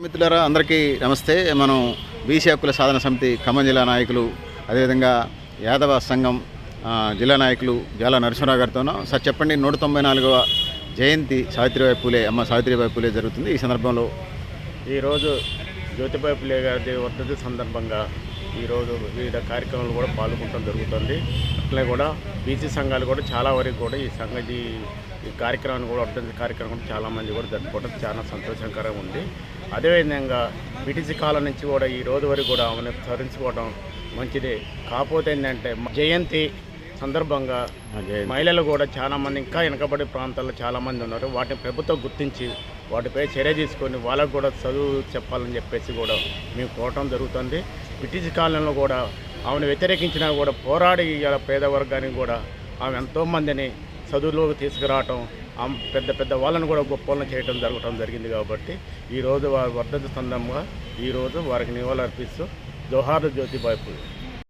మిత్రులారా అందరికీ నమస్తే. మనం బీసీ హక్కుల సాధన సమితి ఖమ్మం జిల్లా నాయకులు అదేవిధంగా యాదవ సంఘం జిల్లా నాయకులు జాల నరసింహరావు గారితోనూ సార్ చెప్పండి నూట తొంభై నాలుగవ జయంతి సావిత్రిబాయి పూలే అమ్మ సావిత్రిబాయి పూలే జరుగుతుంది ఈ సందర్భంలో. ఈరోజు జ్యోతిబాయి పూలే గారి వర్ధతి సందర్భంగా ఈరోజు వివిధ కార్యక్రమాలు కూడా పాల్గొనడం జరుగుతుంది. అట్లే కూడా బీసీ సంఘాలు కూడా చాలా వరకు కూడా ఈ సంఘ ఈ కార్యక్రమాన్ని కూడా వర్ధంతి కార్యక్రమం కూడా చాలామంది కూడా జరుపుకోవడం చాలా సంతోషకరంగా ఉంది. అదేవిధంగా బ్రిటిష్ కాలం నుంచి కూడా ఈ రోజు వరకు కూడా ఆమెను స్మరించుకోవడం మంచిదే. కాకపోతే ఏంటంటే జయంతి సందర్భంగా మహిళలు కూడా చాలా మంది ఇంకా వెనకబడి ప్రాంతాల్లో చాలా మంది ఉన్నారు. వాటిని ప్రభుత్వం గుర్తించి వాటిపై చర్య తీసుకొని వాళ్ళకు కూడా చదువు చెప్పాలని చెప్పేసి కూడా మేము కోరటం జరుగుతుంది. బ్రిటిష్ కాలంలో కూడా ఆమెను వ్యతిరేకించినా కూడా పోరాడి ఇవాళ పేద వర్గానికి కూడా ఆమె ఎంతోమందిని చదువులోకి తీసుకురావటం ఆమె పెద్ద పెద్ద వాళ్ళని కూడా గొప్పలను చేయడం జరగటం జరిగింది కాబట్టి ఈరోజు వారి వర్ధంతి సందర్భంగా ఈరోజు వారికి నివాళులు అర్పిస్తూ జోహార్ జ్యోతిబాయి పూజ